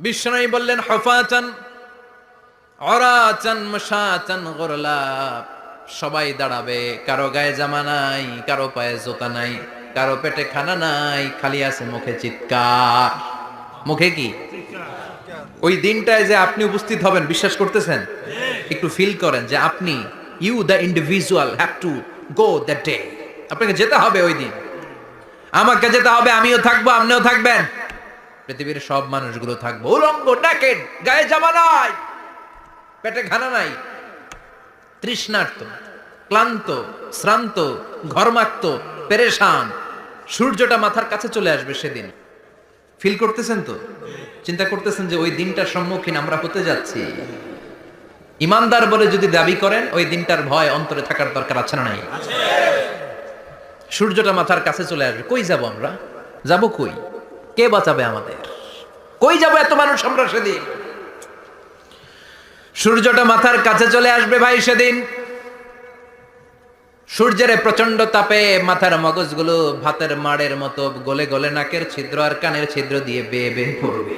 বিষ্ণু বললেন হফাচান অরাচান মশাচান গোরলা, সবাই দাঁড়াবে। কারও গায়ে জামা নাই, কারও পায়ে জোতা নাই, কারও পেটে খানা নাই, খালি আছে মুখে চিৎকার। মুখে কি? ওই দিনটায় যে আপনি উপস্থিত হবেন, বিশ্বাস করতেছেন? একটু ফিল করেন যে আপনি you the individual have to go the day আপনাকে যেতে হবে ওই দিন। আমাকে যেতে হবে, আমিও থাকব, আপনিও থাকবেন। পৃথিবীর সব মানুষগুলো থাকব। উলঙ্গ নাকেড গায়ে জামা নাই পেটে খানা নাই তৃষ্ণার্ত ক্লান্ত শ্রান্ত ঘরমাক্ত পেরেশান। সূর্যটা মাথার কাছে চলে আসবে সেদিন। ফিল করতেছেন তো? চিন্তা করতেছেন যে ওই দিনটার সম্মুখীন আমরা হতে যাচ্ছি। ইমানদার বলে যদি দাবি করেন ওই দিনটার ভয় অন্তরে থাকার দরকার আছে না নাই? সূর্যটা মাথার কাছে চলে আসবে। কই যাব আমরা? যাব কই? কে বাঁচাবে আমাদের? কই যাব এত মানুষ আমরা সেদিন? সূর্যটা মাথার কাছে চলে আসবে ভাই সেদিন। সূর্যের প্রচণ্ড তাপে মাথার মগজগুলো ভাতের মাড়ের মতো গলে গলে নাকের ছিদ্র আর কানের ছিদ্র দিয়ে বেয়ে বেয়ে পড়বে।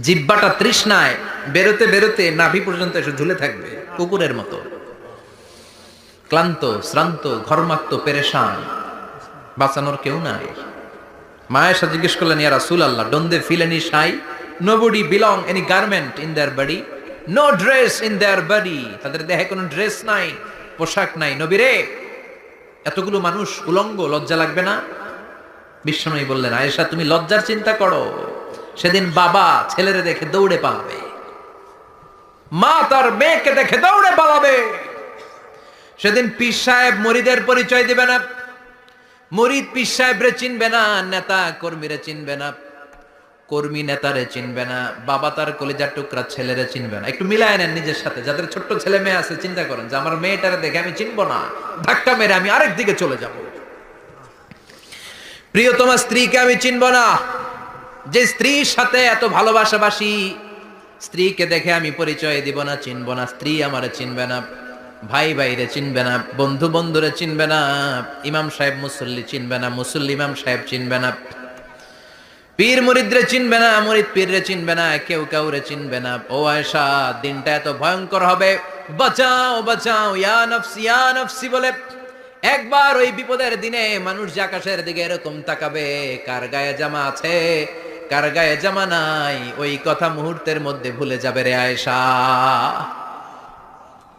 জিব্বাটা তৃষ্ণায় বেরোতে বেরোতে নাভি পর্যন্ত এসে ঝুলে থাকবে কুকুরের মতো। ক্লান্ত, শ্রান্ত, ঘরমাক্ত, পেরেশান, বাঁচানোর কেউ নাই। মায়েশা জিজ্ঞেস করলেন, ইয়া রাসূল আল্লাহ don't they feel any shy? Nobody belong any garment in their body no dress in their body তাদের দেহে কোনো ড্রেস নাই, পোশাক নাই নবীরে এতগুলো মানুষ উলঙ্গ, লজ্জা লাগবে না? বিশ্বনবী বললেন, আয়েশা, তুমি লজ্জার চিন্তা করো। সেদিন বাবা ছেলেরে দেখে দৌড়ে পালাবে। মা তার মেয়েকে দেখে দৌড়ে পালাবে। সেদিন পীর সাহেব মরিদের পরিচয় দিবে না। মরিদ পীর সাহেবরে চিনবে না, নেতা কর্মীরে চিনবে না, কর্মী নেতারে চিনবে না, বাবা তার কলিজার টুকরা ছেলেরে চিনবে না। একটু মিলায় নেন নিজের সাথে, যাদের ছোট্ট ছেলে মেয়ে আছে, চিন্তা করেন যে আমার মেয়েটারে দেখে আমি চিনবো না, ধাক্কা মেরে আমি আরেক দিকে চলে যাব। প্রিয়তমা স্ত্রীকে আমি চিনব না। যে স্ত্রীর সাথে এত ভালোবাসাবাসি, স্ত্রীকে দেখে আমি পরিচয় দিব না, চিনব না, স্ত্রী আমারে চিনবে না। ভাই ভাইরে চিনবে না, বন্ধু বন্ধুরে চিনবে না, ইমাম সাহেব মুসল্লি চিনবে না, মুসল্লি ইমাম সাহেব চিনবে না, পীর মুরিদরে চিনবে না, মুরিদ পীররে চিনবে না, কেউ কাউরে চিনবে না। ও আয়সা দিনটা এত ভয়ঙ্কর হবে। বাঁচাও বাঁচাও, ইয়া নফসি ইয়া নফসি বলে। একবার ওই বিপদের দিনে মানুষ যে আকাশের দিকে এরকম তাকাবে, কার গায়ে জামা আছে, কার গায়ে জামা নাই, ওই কথা মুহূর্তের মধ্যে ভুলে যাবে রে আয়েশা।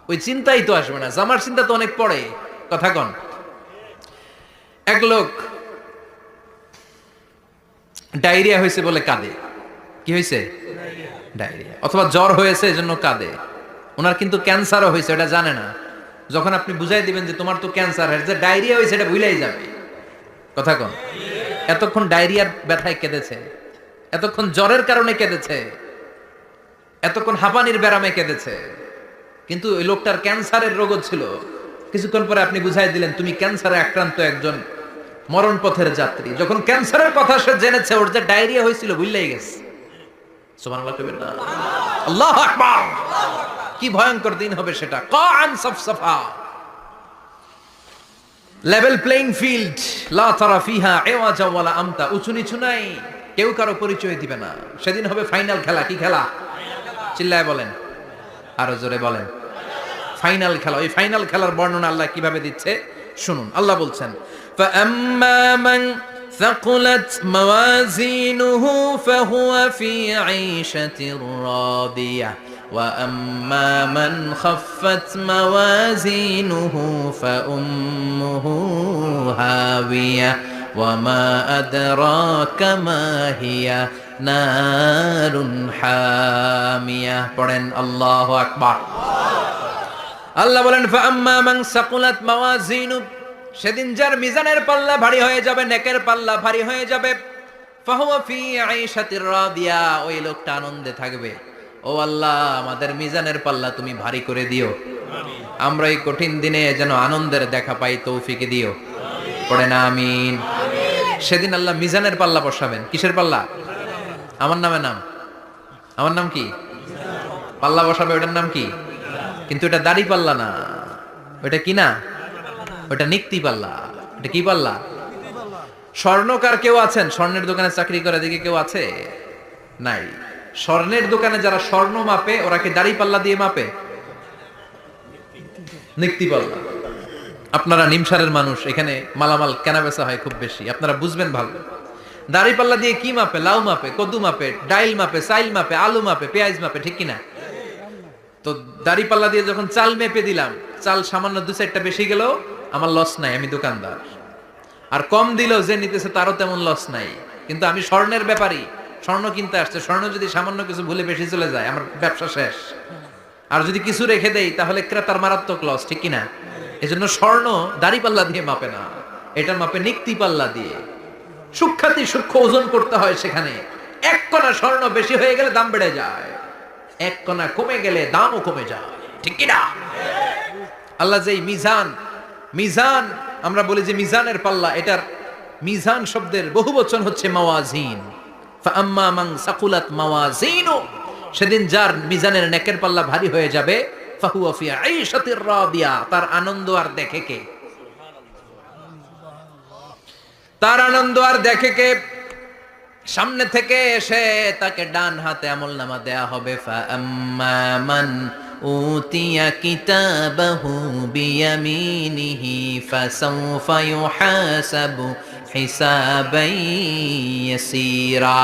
ওই চিন্তাই তো আসবে না, জামার চিন্তা তো অনেক পড়ে কথা কন। এক লোক ডায়রিয়া হয়েছে বলে কাঁদে। কি হয়েছে? ডায়রিয়া। অথবা জ্বর হয়েছে এজন্য কাঁদে। ওনার কিন্তু ক্যান্সারও হয়েছে এটা জানে না। যখন আপনি বুঝাই দিবেন যে তোমার তো ক্যান্সার হয়েছে ডায়রিয়া হয়েছে এটা ভুলেই যাবে। কথা কন। এতক্ষণ ডায়রিয়ার ব্যথায় কেঁদেছে। এতক্ষণ জ্বরের কারণে কেঁদেছে। এতক্ষণ হাঁপানির ব্যারামে কেঁদেছে। কিন্তু ওই লোকটার ক্যান্সারের রোগ ছিল। কিছুক্ষণ পরে আপনি বুঝাই দিলেন, তুমি ক্যান্সারে আক্রান্ত একজন মরণ পথের যাত্রী। যখন ক্যান্সারের কথা সে জেনেছে, ওর যে ডায়রিয়া হয়েছিল ভুললেই গেছে। কি ভয়ঙ্কর দিন হবে সেটা। কান সফসফা। লেভেল প্লেইং ফিল্ড লা তারা ফিহা ওয়ালা আমতা। উঁচু নিচু নাই। কেউ কারও পরিচয় দিবে না। সেদিন হবে ফাইনাল খেলা। কি খেলা? চিল্লায় বলেন। আরো জোরে বলেন ফাইনাল খেলা ওই ফাইনাল খেলার বর্ণনা আল্লাহ কিভাবে দিচ্ছে শুনুন আল্লাহ বলছেন فأما من ثقلت موازينه فهو في عيشة راضية وأما من خفت موازينه فأمه هاوية وما أدراك ما هي নারুন হামিয়া। পড়েন আল্লাহ আকবার। আল্লাহ বলেন ফাম্মা মান সাকুলাত মাওয়াজিনু। সেদিন যার মিজানের পাল্লা ভারী হয়ে যাবে, নেকের পাল্লা ভারী হয়ে যাবে। ফাহুয়া ফি আয়েশাতির রাদিয়া। ওই লোকটা আনন্দে থাকবে। ও আল্লাহ, আমাদের মিজানের পাল্লা তুমি ভারী করে দিও। আমরা এই কঠিন দিনে যেন আনন্দের দেখা পাই, তৌফিকে দিও। পড়ে না আমিন। সেদিন আল্লাহ মিজানের পাল্লা বসাবেন। কিসের পাল্লা? আমার নামে নাম। আমার নাম কি? পাল্লা বসাবে, ওটার নাম কি? কিন্তু এটা দাড়ি পাল্লা না। ওটা কি না? ওটা নিক্তি পাল্লা। এটা কি পাল্লা? স্বর্ণকার কেউ আছেন? স্বর্ণের দোকানে চাকরি করে দিকে কেউ আছে? নাই। স্বর্ণের দোকানে যারা স্বর্ণ মাপে, ওরা কি দাড়ি পাল্লা দিয়ে মাপে? নিক্তি পাল্লা। আপনারা নিমসারের মানুষ, এখানে মালামাল কেনা বেচা হয় খুব বেশি। আপনারা বুঝবেন ভালো। দাড়ি পাল্লা দিয়ে কি মাপে, লাউ মাপে, কদু মাপে, ডাইল মাপে চাইল মাপে, আলু মাপে, পেঁয়াজ মাপে, ঠিক কিনা? তো দাড়ি পাল্লা দিয়ে যখন চাল মেপে দিলাম, চাল সামান্য দু চারটা বেশি গেল আমার লস নাই, আমি দোকানদার। আর কম দিলেও যে নিতেছে তারও তেমন লস নাই। কিন্তু আমি স্বর্ণের ব্যাপারই স্বর্ণ কিনতে আসছে, স্বর্ণ যদি সামান্য কিছু ভুলে বেশি চলে যায়, আমার ব্যবসা শেষ। আর যদি কিছু রেখে দেই, তাহলে ক্রেতার মারাত্মক লস ঠিক কিনা? এজন্য স্বর্ণ দাড়ি পাল্লা দিয়ে মাপে না এটা মাপে নিক্তি পাল্লা দিয়ে। সুখ্যাতি সূক্ষ্ম ওজন করতে হয় সেখানে। এক কণা স্বর্ণ বেশি হয়ে গেলে দাম বেড়ে যায়। এক কণা কমে গেলে দামও কমে যায়। ঠিক কিনা আল্লাহ যে মিজান মিজান, আমরা বলি যে মিজানের পাল্লা, এটার মিজান শব্দের বহু বচন হচ্ছে মাওয়াজিন। ফাআম্মা মান সাকুলাত মাওয়াজিনু, সেদিন যার মিজানের নেকের পাল্লা ভারী হয়ে যাবে, ফাহুয়া ফি আইশাতির রাদিয়া, তার আনন্দ আর দেখে কে? তার আনন্দ আর দেখে কে? সামনে থেকে এসে তাকে ডান হাতে আমল নামা দেয়া হবে। মান উতিয়া কিতাবাহু বিয়ামিনিহি, ফাসাউফা ইউহাসাবু হিসাবাই ইয়াসীরা।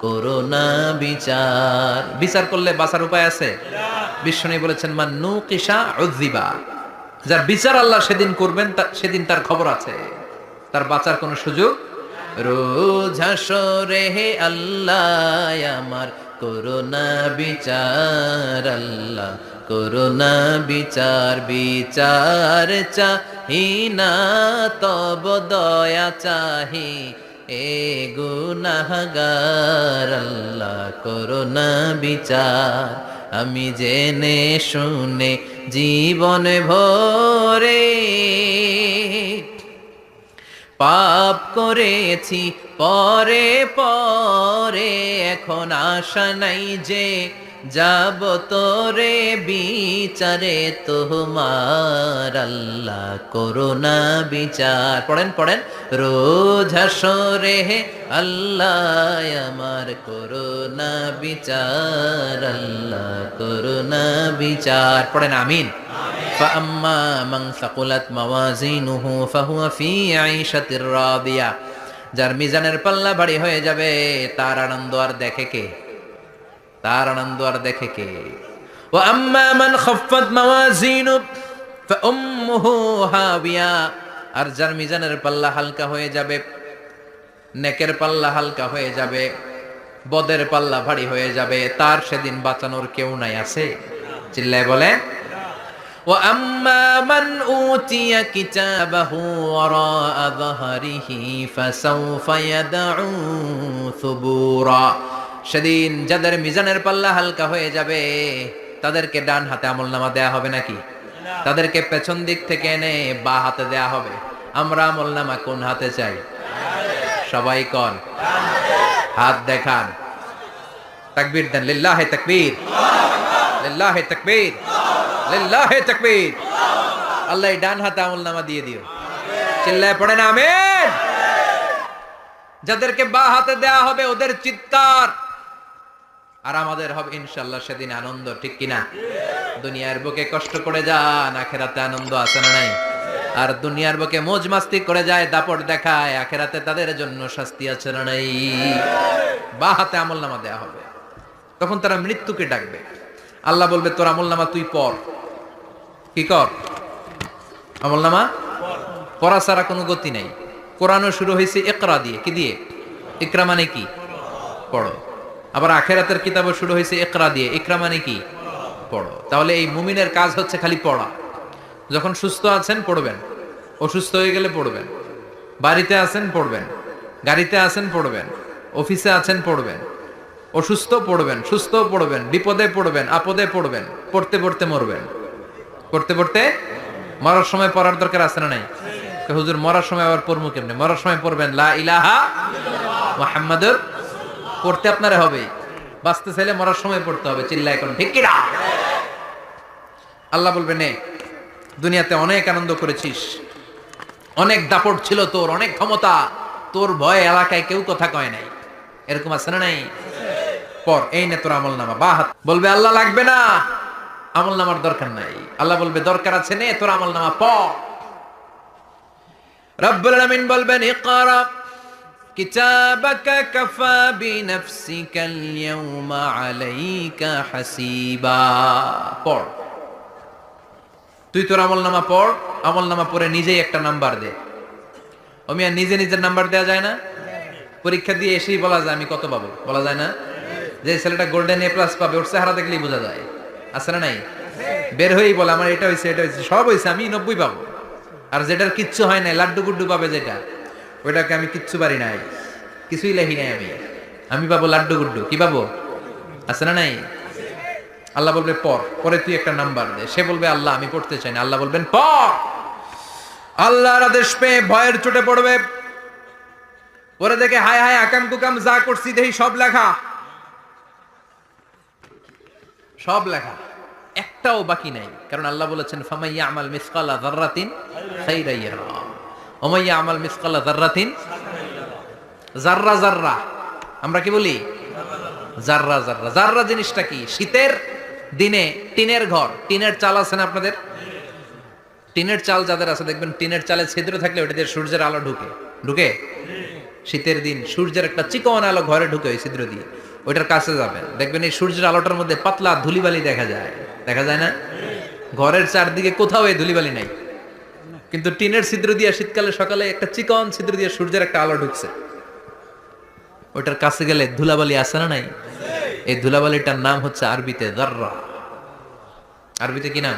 করোনা বিচার। বিচার করলে বাঁচার উপায় আছে? বিশ্বনী বলেছেন, মান নু কিসা উদ্দিবা যার বিচার আল্লাহ সেদিন করবেন সেদিন তার খবর আছে। তার বাঁচার কোনো সুযোগ? রোজ হাসরে হে আল্লাহ, আমার করোনা বিচার, আল্লাহ করোনা বিচার। বিচার চাহি না, তব দয়া চাহি। এ গুনাহগার আল্লাহ করোনা বিচার। আমি জেনে শুনে জীবন ভরে পাপ করেছি, পরে পরে এখন আশা নাই যে যাব তোরে বিচারে তোমার আল্লাহ করোনা বিচার পড়েন পড়েন রোজ হাসরে হে আল্লাহ আমার করোনা বিচার আল্লাহ করোনা বিচার পড়েন আমিন فأما من ثقلت موازينه فهو في عيشة راضية যার মিজানের পাল্লা ভারী হয়ে যাবে তার আনন্দ আর দেখে কে তার আনন্দ আর দেখে কে? ও আম্মা মান খফাত মাওয়াজিনু ফাউম্মুহু হাবিয়া। আর যার মিজানের পাল্লা হালকা হয়ে যাবে, নেকের পাল্লা হালকা হয়ে যাবে, বদের পাল্লা ভারী হয়ে যাবে, তার সেদিন বাঁচানোর কেউ নাই আছে? চিল্লায় বলে। ও আম্মা মান উতিয়া কিতাবাহু ওয়ারা যহরিহি ফাসাউফা উ সুবুরা। সেদিন যাদের মিজানের পাল্লা হালকা হয়ে যাবে, তাদেরকে ডান হাতে আমল নামা দেয়া হবে নাকি? তাদেরকে পেছন দিক থেকে এনে বা হাতে দেয়া হবে। আমরা আমল নামা কোন হাতে চাই? সবাই কন। হাত দেখান। তাকবীর দেন। লিল্লাহে তাকবীর। লিল্লাহে তাকবীর। লিল্লাহে তাকবীর। আল্লাহ ডান হাতে আমল নামা দিয়ে দিও। চিল্লায় পড়ে না, আমিন। যাদেরকে বা হাতে দেয়া হবে, ওদের চিৎকার আর আমাদের হবে ইনশাল্লাহ সেদিন আনন্দ, ঠিক কিনা? দুনিয়ার বুকে কষ্ট করে যান, আখেরাতে আনন্দ আছে না নাই? আর দুনিয়ার বুকে মোজ মাস্তি করে যায়, দাপট দেখায়, আখেরাতে তাদের জন্য শাস্তি আছে না নাই? বা হাতে আমল নামা দেয়া হবে। তখন তারা মৃত্যুকে ডাকবে। আল্লাহ বলবে, তোর আমল নামা তুই পড় কি কর? আমল নামা? পড়া ছাড়া কোনো গতি নেই। কোরআনও শুরু হয়েছে একরা দিয়ে। কি দিয়ে? ইকরা মানে কি? পড়ো। আবার আখেরাতের কিতাবও শুরু হয়েছে একরা দিয়ে। একরা মানে কি? পড়ো। তাহলে এই মুমিনের কাজ হচ্ছে খালি পড়া। যখন সুস্থ আছেন, পড়বেন। অসুস্থ হয়ে গেলে পড়বেন। বাড়িতে আছেন, পড়বেন। গাড়িতে আছেন, পড়বেন। অফিসে আছেন, পড়বেন। অসুস্থ, পড়বেন। সুস্থ, পড়বেন। বিপদে পড়বেন, আপদে পড়বেন। পড়তে পড়তে মরবেন। পড়তে পড়তে মরার সময় পড়ার দরকার আছে না নাই? হুজুর, মরার সময় আবার পড়ব কেমনে? মরার সময় পড়বেন, লা ইলাহা মুহাম্মাদুর পড়তে আপনারে হবে। বাঁচতে চাইলে মরার সময় পড়তে হবে চিল্লা এখন ঠিক কিনা? আল্লাহ বলবে, নে, দুনিয়াতে অনেক আনন্দ করেছিস। অনেক দাপট ছিল তোর, অনেক ক্ষমতা। তোর ভয়ে এলাকায় কেউ কথা কয় নাই। এরকম আছে না নাই? পর, এই নে তোর আমল নামা বা বলবে, আল্লাহ লাগবে না। আমল নামার দরকার নাই। আল্লাহ বলবে, দরকার আছে, নে তোর আমল নামা প। রব্বুল আলামিন বলবেন, ইকরা কিতাবাকা কাফা বিনফসিকা আল-ইয়াওমা আলাইকা হাসিবা। পড়। তুই তোর আমল নামা পড় আমল নামা পড়ে নিজেই একটা নাম্বার দে। অমিয়া নিজে নিজের নাম্বার দেওয়া যায় না? পরীক্ষা দিয়ে এসেই বলা যায়, আমি কত পাবো? বলা যায় না? যে ছেলেটা গোল্ডেন এ প্লাস পাবে, ওর চেহারা দেখলেই বোঝা যায়। আছে না নাই? বের হয়েই বলে, আমার এটা হয়েছে এটা হয়েছে সব হয়েছে আমি নব্বই পাবো। আর যেটার কিচ্ছু হয় নাই লাড্ডু গুড্ডু পাবে যেটা। ওইটাকে আমি কিচ্ছু পারি নাই। কিছুই লেখি নাই আমি। আমি পাবো লাড্ডু গুড্ডু। কি পাবো? আছে না নাই? আল্লাহ বলবে পর পরে তুই একটা নাম্বার দে। সে বলবে, আল্লাহ, আমি পড়তে চাই না। আল্লাহ বলবেন পর আল্লাহর আদেশ পেয়ে ভয়ের চোটে পড়বে। পরে দেখে, হায় হায়, আকাম কুকাম, যা করছি দেখি সব লেখা। সব লেখা। একটাও বাকি নাই। কারণ আল্লাহ বলেছেন, ফামাইয়া আমাল মিসকালা যাররাতিন খাইরান ওমাইয়া আমাল মিসকালা যাররাতিন? জাররা জাররা আমরা কি বলি? জাররা জাররা জাররা জিনিসটা কি? শীতের দিনে টিনের ঘর। টিনের চাল আছে না আপনাদের? টিনের চাল যাদের আছে, দেখবেন টিনের চালে ছিদ্র থাকলে ওটা দিয়ে সূর্যের আলো ঢুকে। ঢুকে? শীতের দিন সূর্যের একটা চিকন আলো ঘরে ঢুকে ওই ছিদ্র দিয়ে। ওইটার কাছে যাবেন। দেখবেন এই সূর্যের আলোটার মধ্যে পাতলা ধুলিবালি দেখা যায়। দেখা যায় না? ঘরের চারদিকে কোথাও এই ধুলিবালি নাই। কিন্তু টিনের ছিদ্র দিয়ে শীতকালে সকালে একটা চিকন ছিদ্র দিয়ে সূর্যের একটা আলো ঢুকছে। ওইটার কাছে গেলে ধুলাবালি আছে না নাই? এই ধুলাবালিটার নাম হচ্ছে আরবিতে জাররা। আরবিতে কি নাম?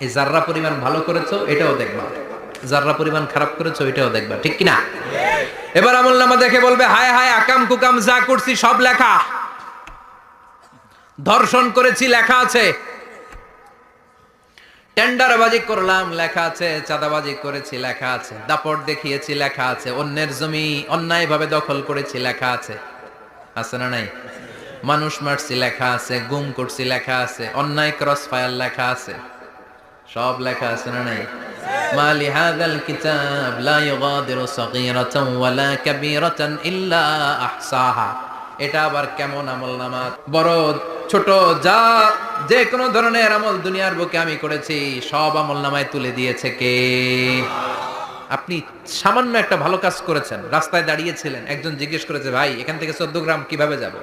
এই জাররা পরিমাণ ভালো করেছ, এটাও দেখবা। জাররা পরিমাণ খারাপ করেছ, এটাও দেখবা। ঠিক কিনা? এবার আমল নামা দেখে বলবে, হায় হায়, আকাম কুকাম যা করছি সব লেখা। ধর্ষণ করেছি, লেখা আছে। টেন্ডারবাজি করলাম, লেখা আছে, চাঁদাবাজি করেছি, লেখা আছে। দাপট দেখিয়েছি, লেখা আছে। অন্যের জমি অন্যায়ভাবে দখল করেছি, লেখা আছে। আছে না নাই? মানুষ মারছি, লেখা আছে। গুম করছি, লেখা আছে। অন্যায় ক্রস ফায়ার লেখা আছে। সব লেখা আছে না নাই? মা লিহাযাল কিতাব লা ইউগাদিরু সাগীরাতান ওয়ালা কাবীরাতান ইল্লা আহসাহা। এটা আবার কেমন আমল নামা বড় ছোট যা যে কোনো ধরনের আমল দুনিয়ার বুকে আমি করেছি, সব আমল নামায় তুলে দিয়েছে কে? আপনি সামান্য একটা ভালো কাজ করেছেন, রাস্তায় দাঁড়িয়েছিলেন, একজন জিজ্ঞেস করেছে, ভাই, এখান থেকে চোদ্দ গ্রাম কীভাবে যাব?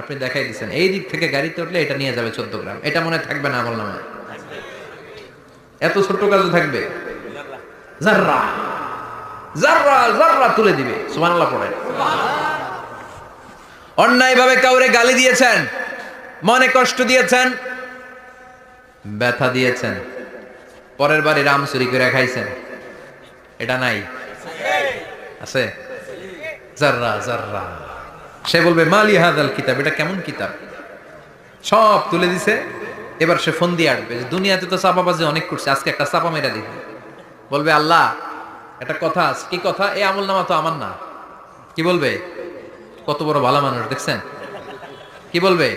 আপনি দেখাই দিচ্ছেন এই দিক থেকে গাড়িতে উঠলে এটা নিয়ে যাবে চোদ্দ গ্রাম, এটা মনে থাকবে না আমল নামায়। এত ছোট্ট কাজও থাকবে? জাররা জাররা জাররা তুলে দিবে, সুবহানাল্লাহ পড়ে অন্যায়ভাবে কাউরে গালি দিয়েছেন কষ্ট দিয়েছেন? ব্যথা দিয়েছেন। পরের বাড়ি রাম চুরি করে খাইছেন। এটা নাই। আছে? জাররা জাররা। সে বলবে মালি হাদাল কিতাব? এটা কেমন কিতাব? সব তুলে দিছে। এবার সে ফোন দিয়ে আসবে। দুনিয়াতে তো চাপাবাজি অনেক করছে। আজকে একটা চাপা মেরা দিবে। বলবে, আল্লাহ, একটা কথা আছে। কি কথা? এই আমল নামা তো আমার না। কি বলবে? কত বড় ভালো মানুষ, দেখছেন? কি বলবে?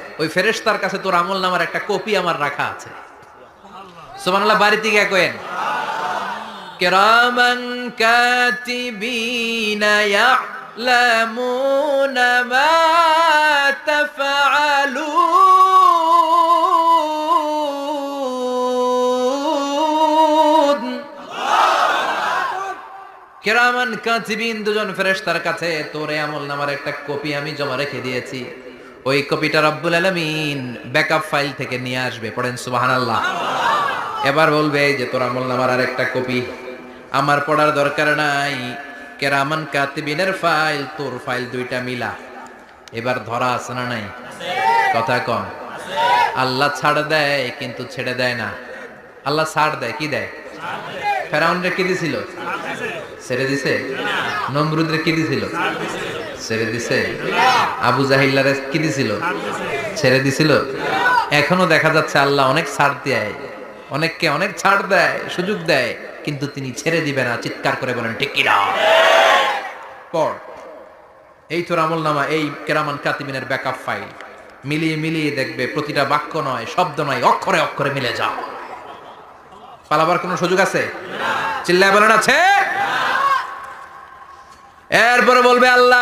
ওই ফেরেশতার কাছে তোর আমল নামার একটা কপি আমার রাখা আছে। সুবহানাল্লাহ বাড়িতে গিয়ে কয়েন কিরামান কাতিবিনা ইয়ালামুনা মা তাফআলুন কেরামান কাতিবিন দুজন ফেরেশতার কাছে তোর আমল নামার একটা কপি আমি জমা রেখে দিয়েছি। ওই কপিটা রব্বুল আলামিন ব্যাকআপ ফাইল থেকে নিয়ে আসবে, পড়েন সুবাহান আল্লাহ এবার বলবে যে, তোর আমল নামার আর একটা কপি। আমার পড়ার দরকার নাই। কেরামান কাতিবিনের ফাইল তোর ফাইল দুইটা মিলা। এবার ধরা আছে না নাই? কথা কম। আল্লাহ ছাড় দেয়, কিন্তু ছেড়ে দেয় না। আল্লাহ ছাড় দেয়, কি দেয়? ফেরাউনরে কি দিছিল? ছেড়ে দিছে? নমরুদরে কি দিছিল? ছেড়ে দিছে? আবু জাহিল্লারে কি দিছিল? ছেড়ে দিছিল? এখনও দেখা যাচ্ছে আল্লাহ অনেক ছাড় দেয়। অনেককে অনেক ছাড় দেয়, সুযোগ দেয়, কিন্তু তিনি ছেড়ে দিবে না, চিৎকার করে বলেন কিনা? পর, এই তোর আমল নামা, এই কেরামান কাতিমিনের ব্যাকআপ ফাইল মিলিয়ে মিলিয়ে দেখবে প্রতিটা বাক্য নয়, শব্দ নয়, অক্ষরে অক্ষরে মিলে যাও পালাবার কোনো সুযোগ আছে? চিল্লায় বলেন, আছে। এরপরে বলবে, আল্লাহ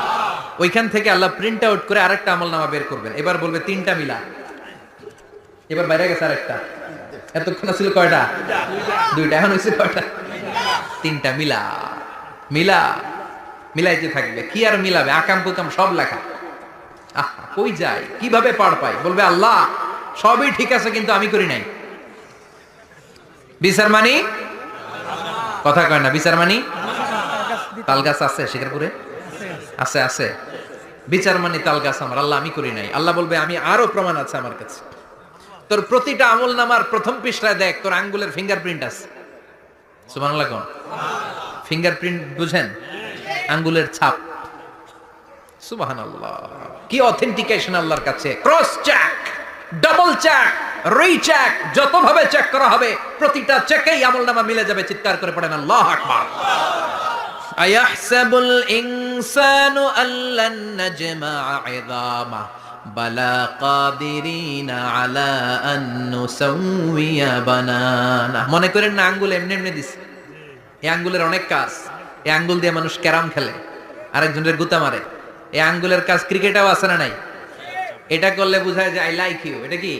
ওইখান থেকে আল্লাহ প্রিন্ট আউট করে আরেকটা আমল নামা বের করবেন। এবার বলবে তিনটা মিলা। এবার বাইরে গেছে আরেকটা। এতক্ষণ ছিল কয়টা? দুইটা। এখন হয়েছে কয়টা? তিনটা মিলা। মিলা। মিলাইতে থাকবে। কি আর মিলাবে? আকাম কুকাম সব লেখা। আহ, কই যায়? কীভাবে পার পাই বলবে, আল্লাহ, সবই ঠিক আছে, কিন্তু আমি করি নাই। বিচার মানি? কথা কয় না। বিচার মানি? তাল গাছ আছে শিকারপুরে? আছে আছে। বিচার মানে তাল গাছ আমার, আল্লাহ আমি করি নাই। আল্লাহ বলবে, আমি আরও প্রমাণ আছে আমার কাছে। তোর প্রতিটা আমল নামার প্রথম পৃষ্ঠায় দেখ, তোর আঙ্গুলের ফিঙ্গারপ্রিন্ট আছে। ফিঙ্গারপ্রিন্ট বুঝেন? আঙ্গুলের ছাপ। সুবহানাল্লাহ। কি অথেন্টিকেশন আল্লাহর কাছে? Cross check double check recheck যত ভাবে চেক করা হবে, প্রতিটা চেকেই আমল নামা মিলে যাবে, চিৎকার করে পড়েন, আল্লাহ আকবার। আয়াহসাবুল ইনসানু আল্লান নাজমা'a 'idama বালা কাদিরিনা আলা আন নুসাউইয়া বানানা মনে করেন না, আঙ্গুল এমনি এমনি দিছে। এই আঙ্গুলের অনেক কাজ। এই আঙ্গুল দিয়ে মানুষ ক্যারাম খেলে, আরেকজনের গুতা মারে। এই আঙ্গুলের কাজ ক্রিকেটেও আছে না নাই? এটা করলে বোঝায় যে আই লাইক ইউ এটা কি?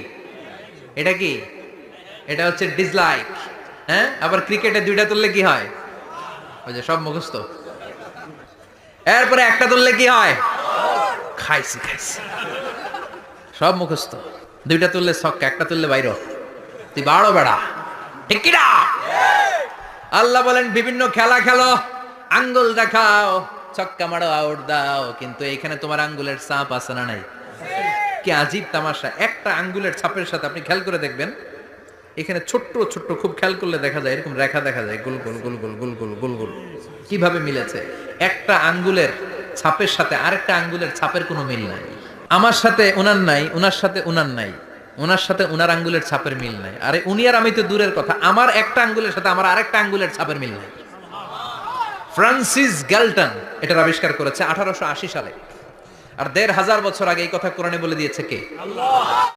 এটা কি? এটা হচ্ছে ডিসলাইক হ্যাঁ? আবার ক্রিকেটে দুইটা তুললে কি হয়? ওই যে সব মুখস্থ। এরপরে একটা তুললে কি হয়? খাইছি খাইছি। সব মুখস্থ। দুইটা তুললে ছক্কা একটা তুললে বাইর। তুই বাড়ো বেড়া। ঠিক আল্লাহ বলেন, বিভিন্ন খেলা খেলো, আঙ্গুল দেখাও, ছক্কা মারো, আউট দাও, কিন্তু এখানে তোমার আঙ্গুলের চাপ আছে না নাই? কি আজীব তামাশা। একটা আঙ্গুলের ছাপের সাথে আপনি খেয়াল করে দেখবেন এখানে ছোট্ট ছোট্ট খুব খেয়াল করলে দেখা যায়, এরকম রেখা দেখা যায়, গোল গোল গোল গোল গোল গোল গোল গোল। কীভাবে মিলেছে? একটা আঙ্গুলের ছাপের সাথে আরেকটা আঙ্গুলের ছাপের কোনো মিল নাই। আমার সাথে ওনার নাই উনার সাথে ওনার নাই, ওনার সাথে ওনার আঙ্গুলের ছাপের মিল নাই। আরে উনি আর আমি তো দূরের কথা, আমার একটা আঙ্গুলের সাথে আমার আরেকটা আঙ্গুলের ছাপের মিল নাই। ফ্রান্সিস গ্যালটন এটার আবিষ্কার করেছে আঠারোশো আশি সালে। আর দেড় হাজার বছর আগে এই কথা কোরআনে বলে দিয়েছে কে?